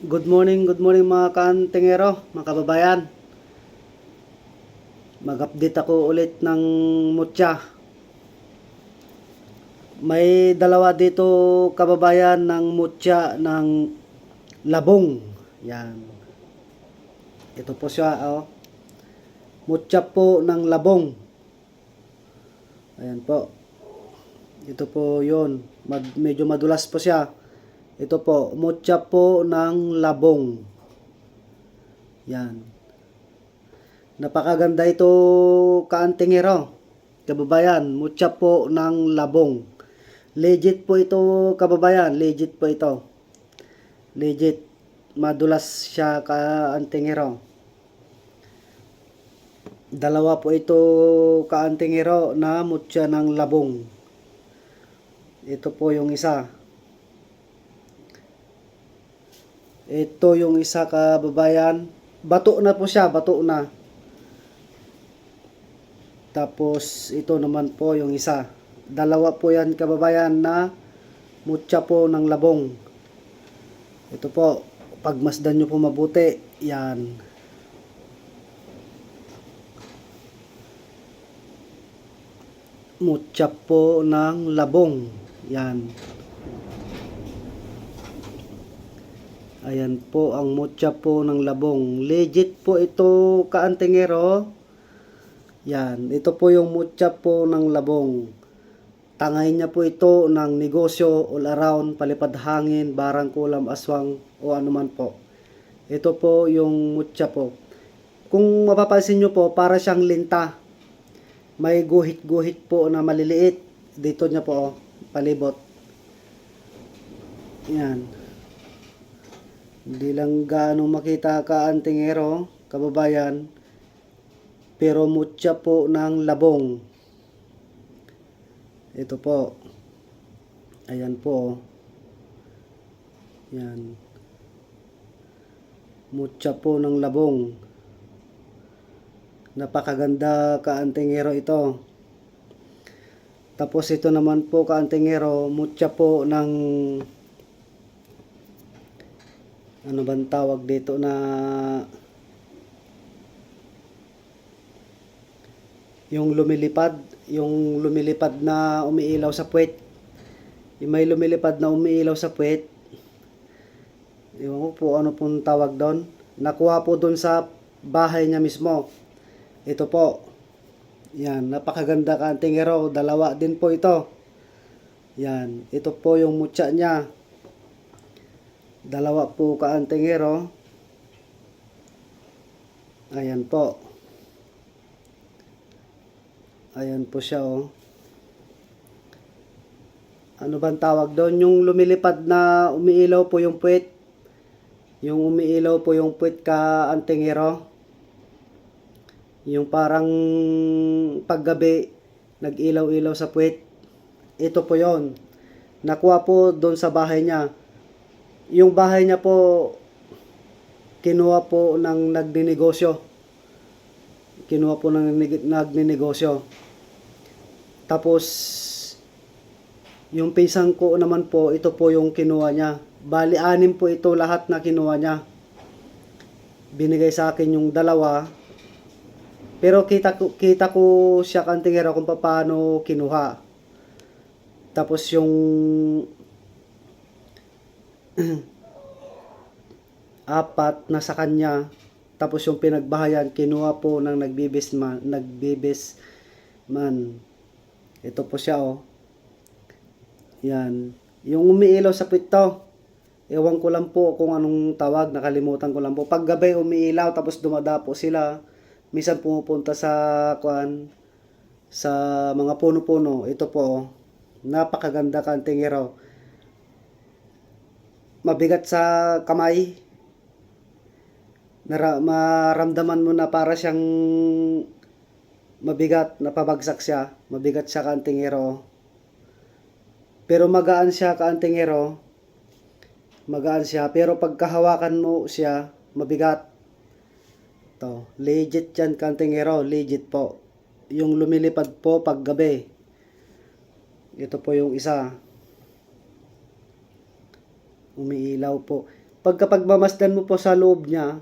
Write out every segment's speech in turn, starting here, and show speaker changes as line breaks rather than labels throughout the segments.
Good morning, good morning mga kantingero, mga kababayan. Mag-update ako ulit ng mutya. May dalawa dito kababayan ng mutya ng labong. Yan. Ito po siya, oh. Mutya po ng labong. Ayan po. Ito po yun. Mad- medyo madulas po siya. Ito po, mutya po ng labong. Yan. Napakaganda ito kaantingero. Kababayan, mutya po ng labong. Legit po ito, kababayan. Legit po ito. Legit. Madulas siya kaantingero. Dalawa po ito kaantingero na mutya ng labong. Ito po yung isa. Ito yung isa kababayan. Bato na po siya, bato na. Tapos ito naman po yung isa. Dalawa po yan kababayan na mutya po ng labong. Ito po, pagmasdan nyo po mabuti. Yan. Mutya po ng labong. Yan. Ayan po ang mutya po ng labong. Legit po ito kaantingero. Yan. Ito po yung mutya po ng labong. Tangay niya po ito ng negosyo all around, palipad hangin, barang kulam, aswang o anuman po. Ito po yung mutya po. Kung mapapansin nyo po, para siyang linta. May guhit-guhit po na maliliit. Dito niya po, oh, palibot. Yan. Hindi lang gaano makita ka antingero, kababayan, pero mutya po ng labong. Ito po. Ayan po. Yan. Mutya po ng labong. Napakaganda kaantingero ito. Tapos ito naman po kaantingero, mutya po ng ano bang tawag dito na yung lumilipad, yung lumilipad na umiilaw sa puwet. Yung may lumilipad na umiilaw sa puwet. Ewan ko po ano pong tawag doon. Nakuha po doon sa bahay niya mismo. Ito po. Yan, napakaganda ka antingero. Dalawa din po ito. Yan, ito po yung mutya niya. Dalawa po ka antingero. Ayan po. Ayan po siya oh. Ano bang tawag doon? Yung lumilipad na umiilaw po yung puwet. Yung umiilaw po yung puwet ka antingero. Yung parang paggabi nag-ilaw-ilaw sa puwet. Ito po yon. Nakuha po doon sa bahay niya. Yung bahay niya po kinuha po ng nagninegosyo. Kinuha po ng nag- nagninegosyo. Tapos yung pisang ko naman po, ito po yung kinuha niya. Bali, anim po ito lahat na kinuha niya. Binigay sa akin yung dalawa. Pero kita ko, kita ko siya kantingero kung paano kinuha. Tapos yung apat na sa kanya. Tapos yung pinagbahayan, kinuha po ng nagbibis man, nagbibis man. Ito po siya oh. Yan. Yung umiilaw sa pito. Ewan ko lang po kung anong tawag, nakalimutan ko lang po. Pag gabi umiilaw tapos dumadapo sila, minsan pumupunta sa kuan sa mga puno-puno. Ito po, oh. napakaganda kantingero. Mabigat sa kamay. Nara, maramdaman mo na para siyang mabigat, napabagsak siya. Mabigat siya kantingero. Pero magaan siya kaantingero. Magaan siya. Pero pagkahawakan mo siya, mabigat. To, legit yan kantingero. Legit po. Yung lumilipad po pag gabi. Ito po yung isa. Umiilaw po. pagkapag mamasdan mo po sa loob niya,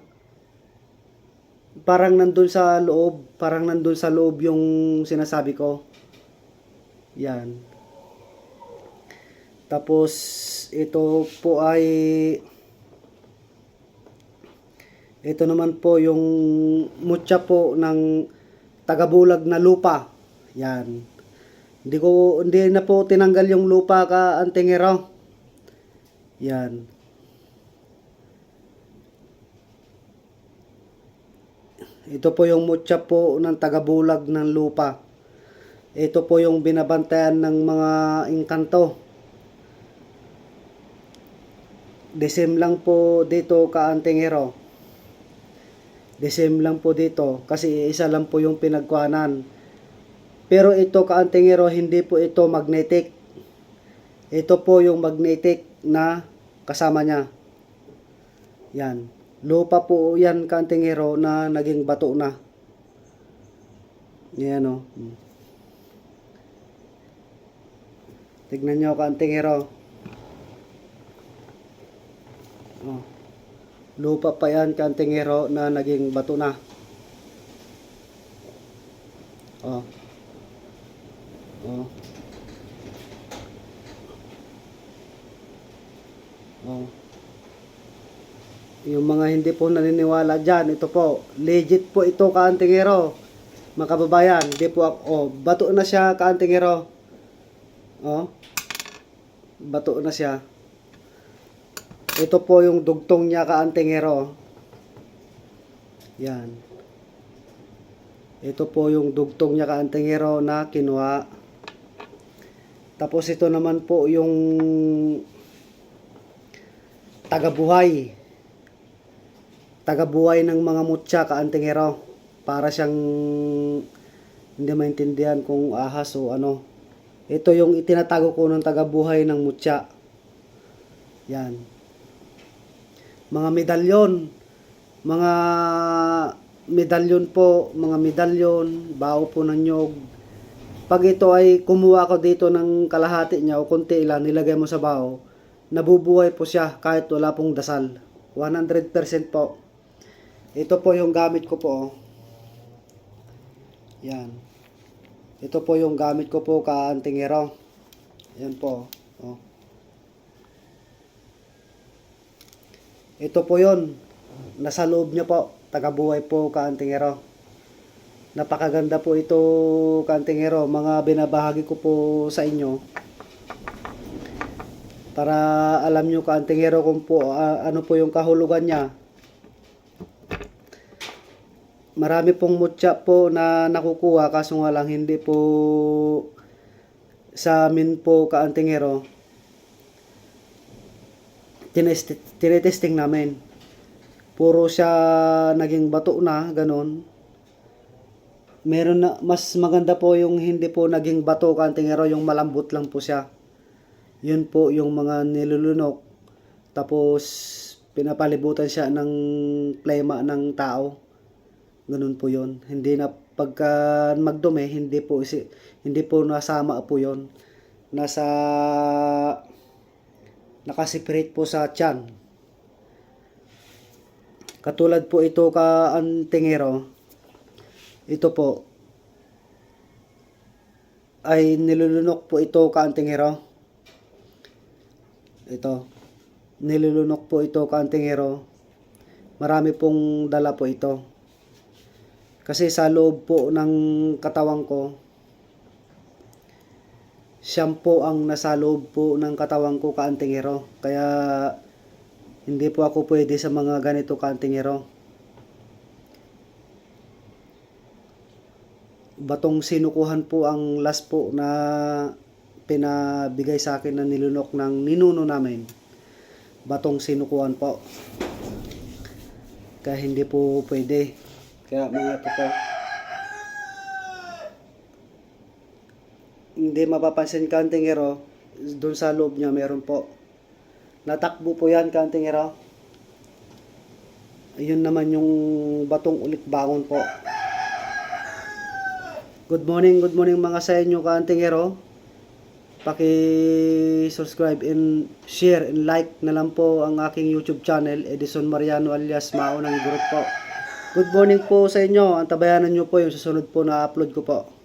parang nandun sa loob, parang nandun sa loob yung sinasabi ko. Yan. Tapos, ito po ay, ito naman po yung mutya po ng tagabulag na lupa. Yan. Hindi ko, hindi na po tinanggal yung lupa ka antingero. Yan. Ito po yung mutya po ng tagabulag ng lupa. Ito po yung binabantayan ng mga engkanto. Desim lang po dito kaantingero. Desim lang po dito kasi isa lang po yung pinagkuhanan. Pero ito kaantingero hindi po ito magnetic. Ito po yung magnetic na kasama niya. Yan. Lupa po yan kaantingero na naging bato na. Yan o. Hmm. Tignan nyo kaantingero. Oh. Lupa pa yan kaantingero na naging bato na. Oh. Oh. Yung mga hindi po naniniwala dyan, ito po, legit po ito kaantingero. Mga kababayan, hindi po ako, oh, bato na siya kaantingero. Oh. Bato na siya. Ito po yung dugtong niya kaantingero. Yan. Ito po yung dugtong niya kaantingero na kinuha. Tapos ito naman po yung tagabuhay. Tagabuhay ng mga mutya kaantingero. Para siyang hindi maintindihan kung ahas o ano. Ito yung itinatago ko ng tagabuhay ng mutya. Yan. Mga medalyon. Mga medalyon po, mga medalyon, bao po ng nyog. Pag ito ay kumuha ko dito ng kalahati niya o konti lang, nilagay mo sa bao, nabubuhay po siya kahit wala pong dasal. 100% po. Ito po yung gamit ko po. Yan. Ito po yung gamit ko po kaantingero. Yan po. Oh. Ito po yon Nasa loob niya po. Tagabuhay po kaantingero. Napakaganda po ito kaantingero. Mga binabahagi ko po sa inyo. Para alam nyo kaantingero kung po ah, ano po yung kahulugan niya. Marami pong mutya po na nakukuha kaso nga lang hindi po sa amin po kaantingero tinetesting namin. Puro siya naging bato na, ganon. Meron na, mas maganda po yung hindi po naging bato kantingero, yung malambot lang po siya. Yun po yung mga nilulunok. Tapos, pinapalibutan siya ng plema ng tao. Ganun po yun. Hindi na, pagka magdumi, hindi po, isi, hindi po nasama po yun. Nasa, nakasiprate po sa tiyan. Katulad po ito ka antingero. Ito po ay nilulunok po ito ka antingero. Ito. Nilulunok po ito ka antingero. Marami pong dala po ito. Kasi sa loob po ng katawan ko, siyam po ang nasa loob po ng katawan ko kaantingero. Kaya hindi po ako pwede sa mga ganito kaantingero. Batong sinukuhan po ang last po na pinabigay sa akin na nilunok ng ninuno namin. Batong sinukuhan po. Kaya hindi po pwede. Kaya mga toko. Hindi mapapansin kantingero. Doon sa loob niya meron po. Natakbo po yan, kantingero. Ayun naman yung batong ulit bangon po. Good morning, good morning mga sa inyo, kantingero. paki-subscribe and share and like na lang po ang aking YouTube channel, Edison Mariano alias Maunang Group po. Good morning po sa inyo. Antabayanan nyo po yung susunod po na upload ko po.